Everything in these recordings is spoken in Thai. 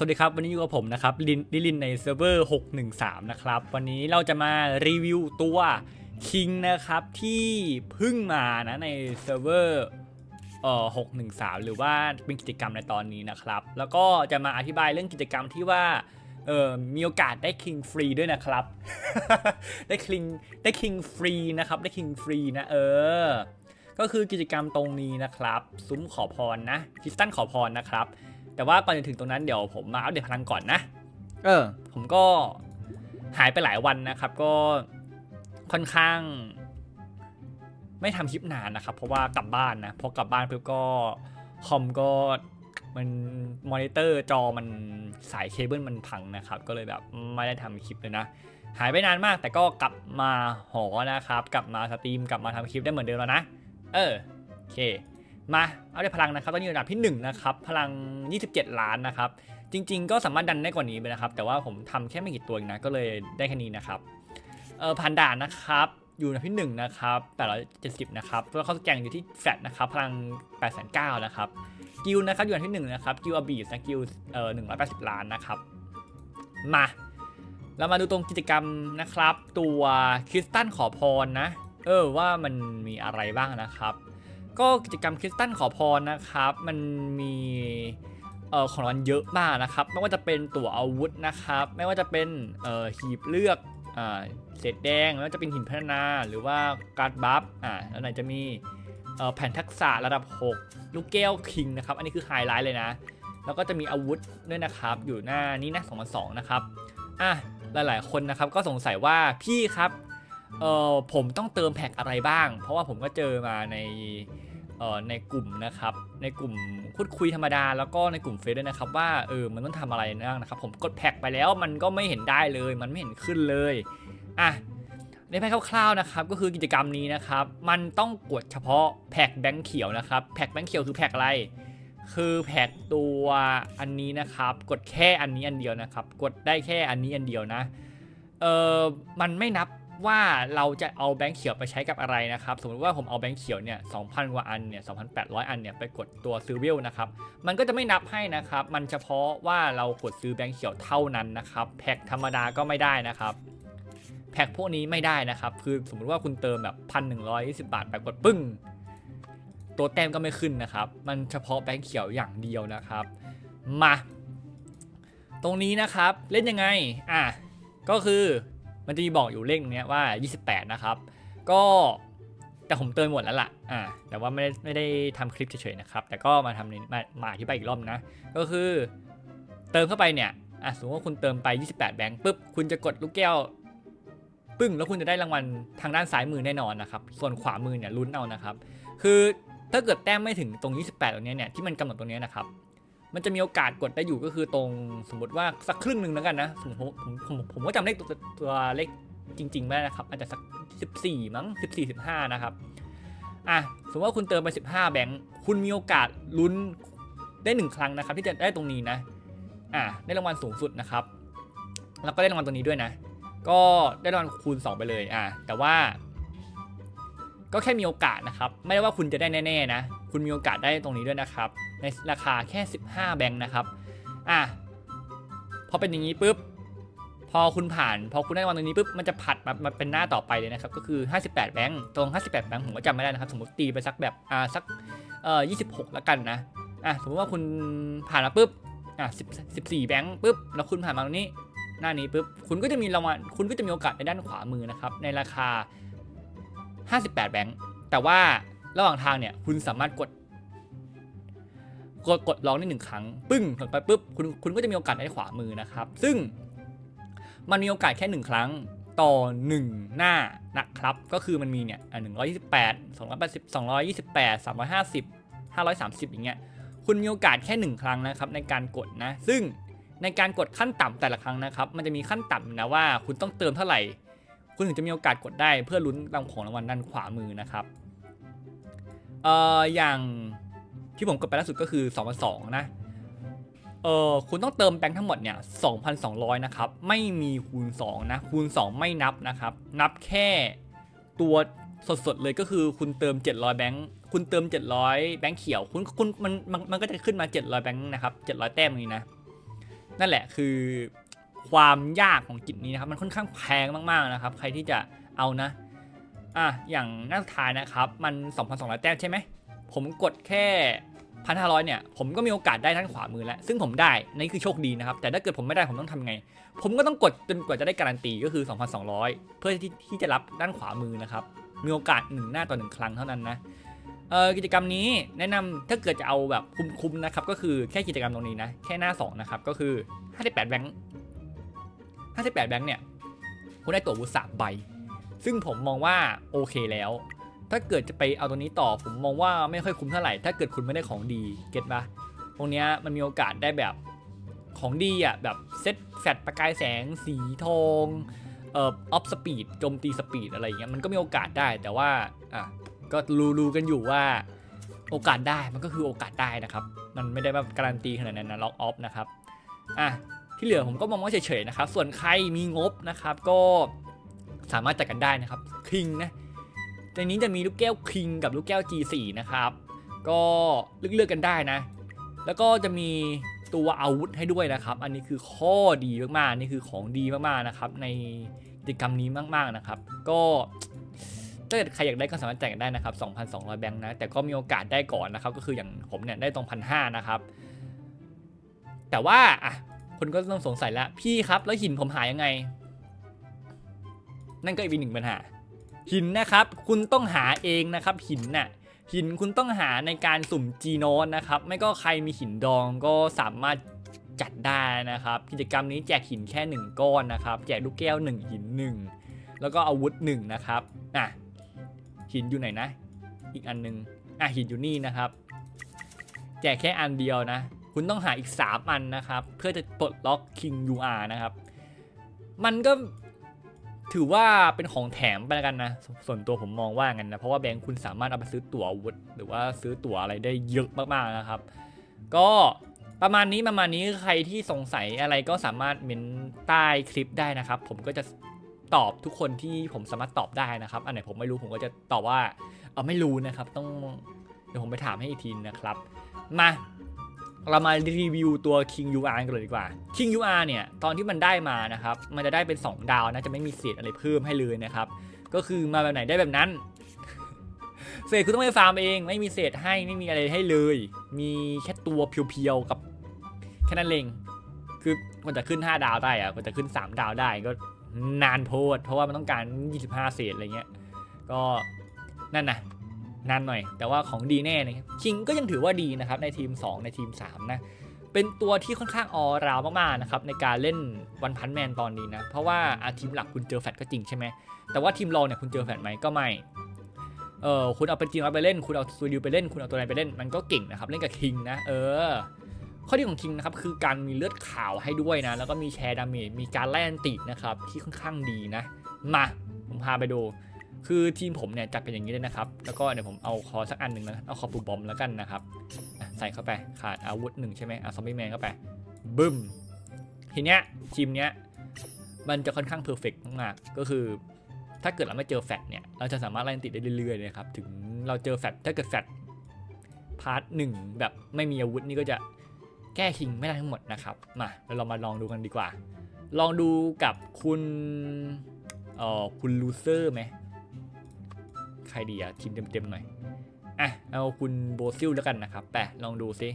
สวัสดีครับ วันนี้อยู่กับผมนะครับลินลิลินในเซิร์ฟเวอร์613 นะครับ วันนี้เราจะมารีวิวตัวคิงนะครับ ที่เพิ่งมานะในเซิร์ฟเวอร์เอ่อ613 หรือว่าเป็นกิจกรรมในตอนนี้นะครับ แล้วก็จะมาอธิบายเรื่องกิจกรรมที่ว่าเออมีโอกาสได้คิงฟรีด้วยนะครับ ได้คิงได้คิงฟรีนะครับได้คิงฟรีนะเออก็คือกิจกรรมตรงนี้นะครับ ซุ้มขอพรนะคริสตันขอพรนะครับ แต่ว่าก่อนจะถึงตรงนั้นเดี๋ยวผมมาอัปเดตพลังก่อนนะ เออ ผมก็หายไปหลายวันนะครับ ก็ค่อนข้าง ไม่ทำคลิปนานนะครับ เพราะว่ากลับบ้านนะพอกลับบ้านปุ๊บก็คอมก็มันมอนิเตอร์จอมันสายเคเบิลมันพังนะครับ ก็เลยแบบไม่ได้ทำคลิปเลยนะ หายไปนานมาก แต่ก็กลับมาหอนะครับ กลับมาสตรีมกลับมาทำคลิปได้เหมือนเดิมแล้วนะ เออโอเค มาเอาได้พลังนะครับตอนนี้อยู่อันดับที่1นะครับพลัง 27 ล้านนะครับจริง ๆ ก็สามารถดันได้กว่านี้ไปนะครับ แต่ว่าผมทำแค่ไม่กี่ตัวเองนะก็เลยได้แค่นี้นะครับเออผ่านด่านนะครับอยู่อันดับที่1นะครับ870นะครับตัวเข้าแกงอยู่ที่แฟลตนะครับพลัง809นะครับกิลนะครับอยู่อันดับที่1นะครับกิลอบีสนะกิลเอ่อ180 ล้านนะครับมาเรามาดูตรงกิจกรรมนะครับ ตัวคริสตันขอพรนะ เออว่ามันมีอะไรบ้างนะครับ ก็กิจกรรมคริสตันขอพรนะครับ มันมีเอ่อของรางวัลเยอะมากนะครับ ไม่ว่าจะเป็นตั๋วอาวุธนะครับ ไม่ว่าจะเป็นเอ่อหีบเลือกอ่าเศษแดงไม่ว่าจะเป็นหินพัฒนาหรือว่าการ์ดบัฟอ่าแล้วไหนจะมีเอ่อแผ่นทักษะระดับ 6 ลูกแก้วคิงนะครับ อันนี้คือไฮไลท์เลยนะ แล้วก็จะมีอาวุธด้วยนะครับ อยู่หน้านี้นะ2002นะครับอะหลายๆ คนนะครับก็สงสัยว่าพี่ครับเออผมต้องเติมแพ็กอะไรบ้าง เพราะว่าผมก็เจอมาใน เอ่อในกลุ่มนะครับ ในกลุ่มพูดคุยธรรมดา แล้วก็ในกลุ่มเฟซด้วยนะครับว่าเออมันต้องทำอะไรบ้างนะครับผมกดแพ็กไปแล้วมันก็ไม่เห็นได้เลย มันไม่เห็นขึ้นเลยอะในแพ็กคร่าวๆนะครับก็คือกิจกรรมนี้นะครับ มันต้องกดเฉพาะแพ็กแบงค์เขียวนะครับแพ็กแบงค์เขียวคือแพ็กอะไรคือแพ็กตัวอันนี้นะครับ กดแค่อันนี้อันเดียวนะครับ กดได้แค่อันนี้อันเดียวนะเออมันไม่นับ ว่าเราจะเอาแบงค์เขียวไปใช้กับอะไรนะครับ สมมติว่าผมเอาแบงค์เขียวเนี่ย2,000กว่าอันเนี่ย2,800 อันเนี่ยไปกดตัวซื้อเวลนะครับ มันก็จะไม่นับให้นะครับ มันเฉพาะว่าเรากดซื้อแบงค์เขียวเท่านั้นนะครับ แพ็คธรรมดาก็ไม่ได้นะครับ แพ็คพวกนี้ไม่ได้นะครับ คือสมมติว่าคุณเติมแบบพันหนึ่งบาทไปกดปึ้ง ตัวแต้มก็ไม่ขึ้นนะครับ มันเฉพาะแบงค์เขียวอย่างเดียวนะครับ มา ตรงนี้นะครับ เล่นยังไง อะ ก็คือ มันจะมีบอกอยู่เลขตรงนี้ยว่า 28 นะครับ ก็แต่ผมเติมหมดแล้วล่ะ อ่า แต่ว่าไม่ได้ไม่ได้ทำคลิปเฉยๆนะครับ แต่ก็มาทำในมามาอธิบายอีกรอบนะ ก็คือเติมเข้าไปเนี่ย อะสมมติว่าคุณเติมไป 28 แบงค์ปุ๊บ คุณจะกดลูกแก้ว ปึ้ง แล้วคุณจะได้รางวัลทางด้านซ้ายมือแน่นอนนะครับ ส่วนขวามือเนี่ยลุ้นเอานะครับ คือถ้าเกิดแต้มไม่ถึงตรง 28 ตรงนี้เนี่ย ที่มันกำหนดตรงนี้นะครับ มันจะมีโอกาสกดได้อยู่ก็คือตรงสมมติว่าสักครึ่งหนึ่งแล้วกันนะสมมติผมผมผมก็จำเลขตัวตัวเลขจริง ๆ ไม่ได้นะครับ อาจจะสัก 14 มั้ง 14 15 นะครับ อะ สมมติว่าคุณเติมไป 15 แบงค์คุณมีโอกาสลุ้นได้หนึ่งครั้งนะครับ ที่จะได้ตรงนี้นะ อะ ได้รางวัลสูงสุดนะครับ แล้วก็ได้รางวัลตัวนี้ด้วยนะ ก็ได้รางวัลคูณ 2 ไปเลย อะ แต่ว่า ก็แค่มีโอกาสนะครับ ไม่ได้ว่าคุณจะได้แน่ๆนะ คุณมีโอกาสได้ตรงนี้ด้วยนะครับ ในราคาแค่ 15 แบงค์นะครับ อะ พอเป็นอย่างนี้ปุ๊บ พอคุณผ่าน พอคุณได้รางวัลตรงนี้ปุ๊บ มันจะผัดมามาเป็นหน้าต่อไปเลยนะครับ ก็คือ 58 แบงค์ตรง 58 แบงค์ผมก็จำไม่ได้นะครับ สมมติตีไปสักแบบ อ่า สัก เอ่อ26 แล้วกันนะ อะ สมมติว่าคุณผ่านมาปุ๊บ อะ10 14แบงค์ปุ๊บ แล้วคุณผ่านมาตรงนี้ หน้านี้ปุ๊บ คุณก็จะมีรางวัล คุณก็จะมีโอกาสในด้านขวามือนะครับ ในราคา 58 แบงค์ แต่ว่าระหว่างทางเนี่ยคุณสามารถกด กดกดลองได้หนึ่งครั้ง ปึ้งกดไปปุ๊บคุณคุณก็จะมีโอกาสได้ขวามือนะครับ ซึ่งมันมีโอกาสแค่หนึ่งครั้งต่อหนึ่งหน้านะครับ ก็คือมันมีเนี่ยหนึ่งร้อยยี่สิบแปดสองร้อยแปดสิบสองร้อยยี่สิบแปดสามร้อยห้าสิบห้าร้อยสามสิบอย่างเงี้ยคุณมีโอกาสแค่หนึ่งครั้งนะครับ ในการกดนะ ซึ่งในการกดขั้นต่ำแต่ละครั้งนะครับ มันจะมีขั้นต่ำนะว่าคุณต้องเติมเท่าไหร่ คุณถึงจะมีโอกาสกดได้เพื่อลุ้นรางของรางวัลด้านขวามือนะครับเอ่ออย่างที่ผมกดไปล่าสุดก็คือ2,200นะเออคุณต้องเติมแบงค์ทั้งหมดเนี่ย 2,200 นะครับ ไม่มีคูณ 2 นะ คูณ 2 ไม่นับนะครับ นับแค่ตัวสดๆเลยก็คือคุณเติม 700 แบงค์ คุณเติม 700 แบงค์เขียว คุณคุณมันมันมันก็จะขึ้นมา 700 แบงค์นะครับ 700 แต้มนี้นะ นั่นแหละคือ ความยากของกิจนี้นะครับมันค่อนข้างแพงมากๆนะครับ ใครที่จะเอานะอะอย่างหน้าสุดท้ายนะครับมัน 2,200 แต้มใช่ไหมผมกดแค่1,500เนี่ยผมก็มีโอกาสได้ด้านขวามือแล้ว ซึ่งผมได้นี่คือโชคดีนะครับ แต่ถ้าเกิดผมไม่ได้ผมต้องทำไง ผมก็ต้องกดจนกว่าจะได้การันตีก็คือ 2,200 เพื่อที่ที่จะรับด้านขวามือนะครับ มีโอกาส1หน้าต่อ1ครั้งเท่านั้นนะเออกิจกรรมนี้แนะนำถ้าเกิดจะเอาแบบคุ้มๆนะครับก็คือแค่กิจกรรมตรงนี้นะแค่หน้า2นะครับก็คือ58แบงค์ 58 แบงค์เนี่ยคุณได้ตั๋วบูธสามใบ ซึ่งผมมองว่าโอเคแล้ว ถ้าเกิดจะไปเอาตัวนี้ต่อผมมองว่าไม่ค่อยคุ้มเท่าไหร่ ถ้าเกิดคุณไม่ได้ของดี เก็ตปะตรงเนี้ยมันมีโอกาสได้แบบของดีอะแบบเซตแฟลชประกายแสงสีทองเอ่อออฟสปีดโจมตีสปีดอะไรอย่างเงี้ยมันก็มีโอกาสได้แต่ว่าอะก็รู้ๆกันอยู่ว่าโอกาสได้มันก็คือโอกาสได้นะครับ มันไม่ได้แบบการันตีขนาดนั้นนะล็อกออฟนะครับ อะ ที่เหลือผมก็มองว่าเฉยๆนะครับ ส่วนใครมีงบนะครับก็สามารถจัดกันได้นะครับคิงนะในนี้จะมีลูกแก้วคิงกับลูกแก้ว G4 นะครับ ก็เลือกๆกันได้นะ แล้วก็จะมีตัวอาวุธให้ด้วยนะครับ อันนี้คือข้อดีมากๆ นี่คือของดีมากๆนะครับ ในกิจกรรมนี้มากๆนะครับ ก็ถ้าเกิดใครอยากได้ก็สามารถแจกได้นะครับ 2,200 แบงค์นะ แต่ก็มีโอกาสได้ก่อนนะครับ ก็คืออย่างผมเนี่ยได้ตรงพันห้านะครับ แต่ว่าอะ คนก็ต้องสงสัยแล้วพี่ครับแล้วหินผมหายังไง นั่นก็อีกหนึ่งปัญหา หินนะครับ คุณต้องหาเองนะครับ หินน่ะหินคุณต้องหาในการสุ่มจีโนนนะครับ ไม่ก็ใครมีหินดองก็สามารถจัดได้นะครับ กิจกรรมนี้แจกหินแค่หนึ่งก้อนนะครับ แจกลูกแก้วหนึ่งหินหนึ่งแล้วก็อาวุธหนึ่งนะครับอะหินอยู่ไหนนะ อีกอันหนึงอะหินอยู่นี่นะครับ แจกแค่อันเดียวนะ คุณต้องหาอีก 3 อันนะครับ เพื่อจะปลดล็อก King UR นะครับ มันก็ถือว่าเป็นของแถมไปแล้วกันนะ ส่วนตัวผมมองว่างั้นนะ เพราะว่าแบงค์คุณสามารถเอาไปซื้อตั๋วอาวุธหรือว่าซื้อตั๋วอะไรได้เยอะมากๆนะครับ ก็ประมาณนี้ประมาณนี้ใครที่สงสัยอะไรก็สามารถเมนใต้คลิปได้นะครับ ผมก็จะตอบทุกคนที่ผมสามารถตอบได้นะครับ อันไหนผมไม่รู้ผมก็จะตอบว่า เออไม่รู้นะครับ ต้องเดี๋ยวผมไปถามให้อีกทีนะครับ มา เรามารีวิวตัว King UR กันเลยดีกว่า King UR เนี่ย ตอนที่มันได้มานะครับ มันจะได้เป็น 2 ดาวนะ จะไม่มีเศษอะไรเพิ่มให้เลยนะครับ ก็คือมาแบบไหนได้แบบนั้น เศษคุณต้องไปฟาร์มเอง ไม่มีเศษให้ ไม่มีอะไรให้เลย มีแค่ตัวเพียวๆ กับแค่นั้นเอง คือกว่าจะขึ้น 5 ดาวได้อะกว่าจะขึ้น 3 ดาวได้ก็นานโพด เพราะว่ามันต้องการ 25 เศษอะไรเงี้ย ก็นั่นนะ นานหน่อย แต่ว่าของดีแน่นะครับคิงก็ยังถือว่าดีนะครับในทีม 2 ในทีม 3 นะเป็นตัวที่ค่อนข้างออราวมากๆนะครับในการเล่นวันพันแมนตอนนี้นะเพราะว่าอาทีมหลักคุณเจอแฟตก็จริงใช่ไหมแต่ว่าทีมรองเนี่ยคุณเจอแฟตไหมก็ไม่เออคุณเอาเป็นจริงเอาไปเล่น คุณเอาสตูดิโอไปเล่น คุณเอาตัวไหนไปเล่น มันก็เก่งนะครับ เล่นกับคิงนะ เออ ข้อดีของคิงนะครับ คือการมีเลือดขาวให้ด้วยนะ แล้วก็มีแชร์ดาเมจ มีการไล่อันตินะครับ ที่ค่อนข้างดีนะ มา ผมพาไปดู คือทีมผมเนี่ยจัดเป็นอย่างนี้เลยนะครับ แล้วก็เดี๋ยวผมเอาคอสักอันหนึ่งนะเอาคอปูบอมแล้วกันนะครับใส่เข้าไปขาดอาวุธหนึ่งใช่ไหมเอาซอมบี้แมนเข้าไปบึ้มทีเนี้ยทีมเนี้ยมันจะค่อนข้างเพอร์เฟกต์มากๆก็คือ ถ้าเกิดเราไม่เจอแฟตเนี่ยเราจะสามารถไล่ติดได้เรื่อยๆเลยครับถึงเราเจอแฟตถ้าเกิดแฟตพาร์ทหนึ่งแบบไม่มีอาวุธนี่ก็จะแก้คิงไม่ได้ทั้งหมดนะครับมาแล้วเรามาลองดูกันดีกว่า ลองดูกับคุณเอ่อคุณลูเซอร์ไหม ใครดีอะทีมเต็มๆหน่อย อะ เอาคุณโบซิลแล้วกันนะครับไปะลองดูซิ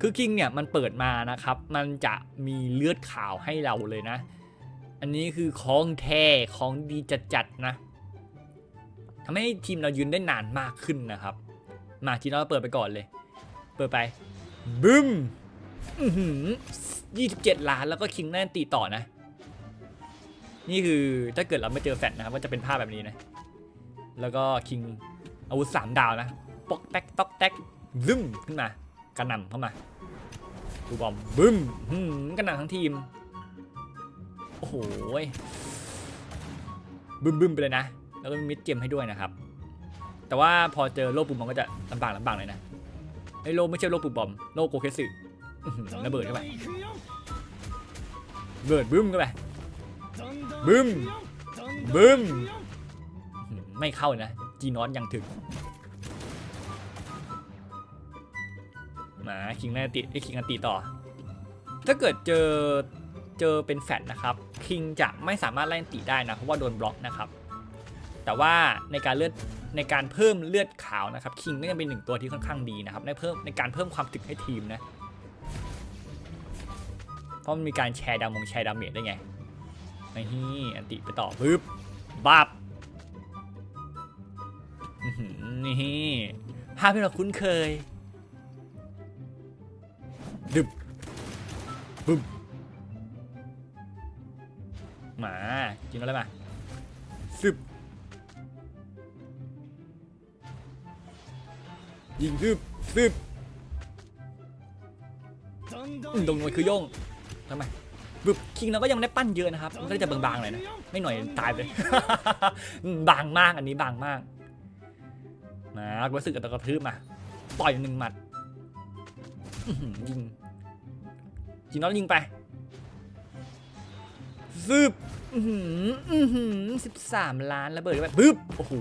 คือคิงเนี่ยมันเปิดมานะครับ มันจะมีเลือดขาวให้เราเลยนะ อันนี้คือของแท้ของดีจัดๆนะทำให้ทีมเรายืนได้นานมากขึ้นนะครับ มาทีเราเปิดไปก่อนเลย เปิดไปบึ้มอือหือ27ล้านแล้วก็คิงแน่นตีต่อนะ นี่คือถ้าเกิดเราไม่เจอแฟตนะครับก็จะเป็นภาพแบบนี้นะ แล้วก็คิงอาวุธสามดาวนะปอกแท็กตอกแท็กซึมขึ้นมากระหน่ำเข้ามาดูบอมบึ้มหืมกระหน่ำทั้งทีม โอ้โหบึ้มบึ้มไปเลยนะ แล้วก็มีมิดเกมให้ด้วยนะครับ แต่ว่าพอเจอโลกปุ่มบอมก็จะลำบากลำบากเลยนะไอ้โลกไม่ใช่โลกปุ่มบอม โลกโกเคสึระเบิดเข้าไปเบิดบึ้มเข้าไปบึ้มบึ้ม ไม่เข้านะ จีนอนยังถึงมาคิงนาติไอ้คิงอันติต่อ ถ้าเกิดเจอเจอเป็นแฟดนะครับ คิงจะไม่สามารถไล่นติได้นะ เพราะว่าโดนบล็อกนะครับ แต่ว่าในการเลือดในการเพิ่มเลือดขาวนะครับ คิงก็ยังเป็นหนึ่งตัวที่ค่อนข้างดีนะครับในเพิ่มในการเพิ่มความถึกให้ทีมนะ เพราะมันมีการแชร์ดามงแชร์ดาเมจได้ไงนี่อันติไปต่อปึ๊บบับ นี่ภาพที่เราคุ้นเคยดึบบึ้มมากินอะไรมาซึบยิงซึบซึบอืมตรงมันคือโย่งทำไมบึบคิงเราก็ยังไม่ได้ปั้นเยอะนะครับ มันก็จะบางๆหน่อยนะ ไม่หน่อยตายไปเลยอืมบางมากอันนี้บางมาก มารู้สึกกับตะกระทืบมาต่อยหนึ่งหมัดยิงยิงน้อยิงไปซึบอื้อหืออื้อหือสิบสามล้านระเบิดไปปึ๊บโอ้โห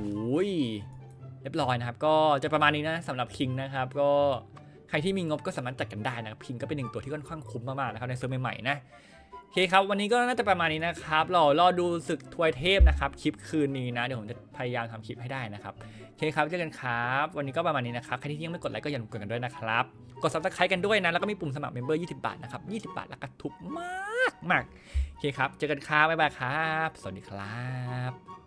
เรียบร้อยนะครับ ก็จะประมาณนี้นะสำหรับคิงนะครับก็ ใครที่มีงบก็สามารถจัดกันได้นะครับคิงก็เป็นหนึ่งตัวที่ค่อนข้างคุ้มมากๆนะครับในเซิร์ฟใหม่ๆนะโอเคครับวันนี้ก็น่าจะประมาณนี้นะครับรอรอดูศึกทวยเทพนะครับคลิปคืนนี้นะเดี๋ยวผมจะพยายามทำคลิปให้ได้นะครับโอเคครับเจอกันครับ วันนี้ก็ประมาณนี้นะครับใครที่ยังไม่กดไลค์ก็อย่าลืมกดกันด้วยนะครับกดซับสไครต์กันด้วยนะแล้วก็มีปุ่มสมัครเมมเบอร์20 บาทนะครับ20 บาทแล้วก็ทุกมากมากๆโอเคครับเจอกันครับบ๊ายบายครับ สวัสดีครับ